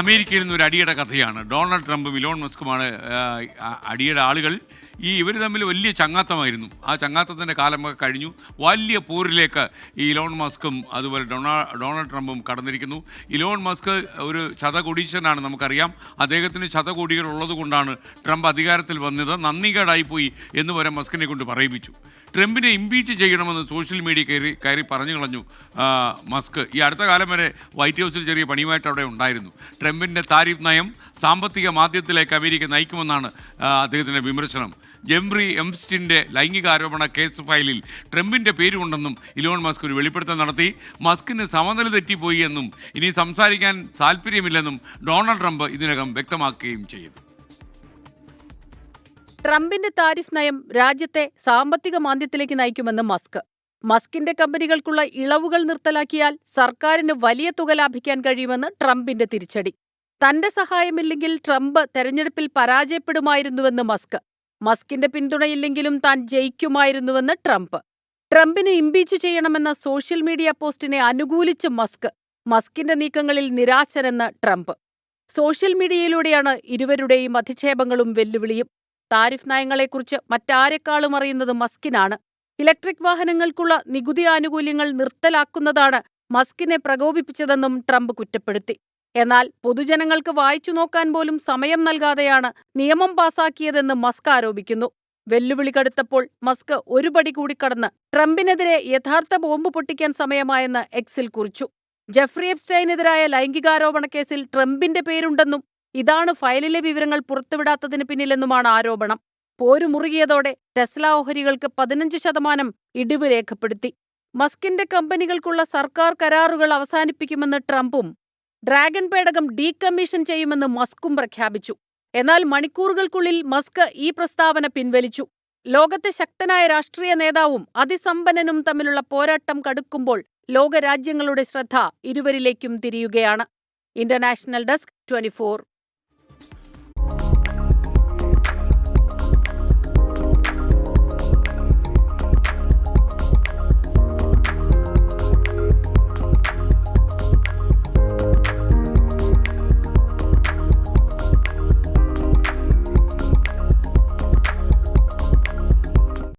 അമേരിക്കയിൽ നിന്ന് ഒരു അടിയുടെ കഥയാണ്. ഡൊണാൾഡ് ട്രംപും ഇലോൺ മസ്കുമാണ് അടിയുടെ ആളുകൾ. ഈ ഇവർ തമ്മിൽ വലിയ ചങ്ങാത്തമായിരുന്നു. ആ ചങ്ങാത്തത്തിന്റെ കാലമൊക്കെ കഴിഞ്ഞു. വലിയ പോരിലേക്ക് ഈ ഇലോൺ മസ്കും അതുപോലെ ഡൊണാ ഡൊണാൾഡ് ട്രംപും കടന്നിരിക്കുന്നു. ഇലോൺ മസ്ക് ഒരു ശതകോടീശ്വരനാണ് നമുക്കറിയാം. അദ്ദേഹത്തിന് ശതകോടികൾ ഉള്ളത് കൊണ്ടാണ് ട്രംപ് അധികാരത്തിൽ വന്നത്. നന്ദികേടായി പോയി എന്ന് വരെ മസ്കിനെ കൊണ്ട് പറയിപ്പിച്ചു. ട്രംപിനെ ഇമ്പീച്ച് ചെയ്യണമെന്ന് സോഷ്യൽ മീഡിയ കയറി കയറി പറഞ്ഞു കളഞ്ഞു മസ്ക്. ഈ അടുത്ത കാലം വരെ വൈറ്റ് ഹൗസിൽ ചെറിയ പണിയുമായിട്ട് അവിടെ ഉണ്ടായിരുന്നു. ട്രംപിന്റെ താരിഫ് നയം സാമ്പത്തിക മാധ്യമത്തിലേക്ക് അമേരിക്ക നയിക്കുമെന്നാണ് അദ്ദേഹത്തിന്റെ വിമർശനം. ജെംബ്രി എംസ്റ്റിന്റെ ലൈംഗികാരോപണ കേസ് ഫയലിൽ ട്രംപിന്റെ പേരുണ്ടെന്നും ഇലോൺ മസ്ക് ഒരു വെളിപ്പെടുത്തൽ നടത്തി. മസ്കിന് സമനില തെറ്റിപ്പോയി എന്നും ഇനി സംസാരിക്കാൻ താല്പര്യമില്ലെന്നും ഡൊണാൾഡ് ട്രംപ് ഇതിനകം വ്യക്തമാക്കുകയും ചെയ്തു. ട്രംപിന്റെ താരിഫ് നയം രാജ്യത്തെ സാമ്പത്തിക മാന്ദ്യത്തിലേക്ക് നയിക്കുമെന്ന് മസ്ക്. മസ്കിന്റെ കമ്പനികൾക്കുള്ള ഇളവുകൾ നിർത്തലാക്കിയാൽ സർക്കാരിന് വലിയ തുക ലാഭിക്കാൻ കഴിയുമെന്ന് ട്രംപിന്റെ തിരിച്ചടി. തന്റെ സഹായമില്ലെങ്കിൽ ട്രംപ് തെരഞ്ഞെടുപ്പിൽ പരാജയപ്പെടുമായിരുന്നുവെന്ന് മസ്ക്. മസ്കിന്റെ പിന്തുണയില്ലെങ്കിലും താൻ ജയിക്കുമായിരുന്നുവെന്ന് ട്രംപ്. ട്രംപിനെ ഇംപീച്ച് ചെയ്യണമെന്ന സോഷ്യൽ മീഡിയ പോസ്റ്റിനെ അനുകൂലിച്ച് മസ്ക്. മസ്കിന്റെ നീക്കങ്ങളിൽ നിരാശരെന്ന് ട്രംപ്. സോഷ്യൽ മീഡിയയിലൂടെയാണ് ഇരുവരുടെയും അധിക്ഷേപങ്ങളും വെല്ലുവിളിയും. താരിഫ് നയങ്ങളെക്കുറിച്ച് മറ്റാരെക്കാളും അറിയുന്നത് മസ്കിനാണ്. ഇലക്ട്രിക് വാഹനങ്ങൾക്കുള്ള നികുതി ആനുകൂല്യങ്ങൾ നിർത്തലാക്കുന്നതാണ് മസ്കിനെ പ്രകോപിപ്പിച്ചതെന്നും ട്രംപ് കുറ്റപ്പെടുത്തി. എന്നാൽ പൊതുജനങ്ങൾക്ക് വായിച്ചു നോക്കാൻ പോലും സമയം നൽകാതെയാണ് നിയമം പാസാക്കിയതെന്ന് മസ്ക് ആരോപിക്കുന്നു. വെല്ലുവിളി കടുത്തപ്പോൾ മസ്ക് ഒരുപടി കൂടി കടന്ന് ട്രംപിനെതിരെ യഥാർത്ഥ ബോംബ് പൊട്ടിക്കാൻ സമയമായെന്ന് എക്സിൽ കുറിച്ചു. ജെഫ്രി എപ്സ്റ്റൈനെതിരായ ലൈംഗികാരോപണ കേസിൽ ട്രംപിന്റെ പേരുണ്ടെന്നും ഇതാണ് ഫയലിലെ വിവരങ്ങൾ പുറത്തുവിടാത്തതിന് പിന്നിലെന്നുമാണ് ആരോപണം. പോരുമുറുകിയതോടെ ടെസ്ല ഓഹരികൾക്ക് പതിനഞ്ച് ശതമാനം ഇടിവ് രേഖപ്പെടുത്തി. മസ്കിന്റെ കമ്പനികൾക്കുള്ള സർക്കാർ കരാറുകൾ അവസാനിപ്പിക്കുമെന്ന് ട്രംപും ഡ്രാഗൺ പേടകം ഡീകമ്മീഷൻ ചെയ്യുമെന്ന് മസ്കും പ്രഖ്യാപിച്ചു. എന്നാൽ മണിക്കൂറുകൾക്കുള്ളിൽ മസ്ക് ഈ പ്രസ്താവന പിൻവലിച്ചു. ലോകത്തെ ശക്തനായ രാഷ്ട്രീയ നേതാവും അതിസമ്പന്നനും തമ്മിലുള്ള പോരാട്ടം കടുക്കുമ്പോൾ ലോകരാജ്യങ്ങളുടെ ശ്രദ്ധ ഇരുവരിലേക്കും തിരിയുകയാണ്. International desk twenty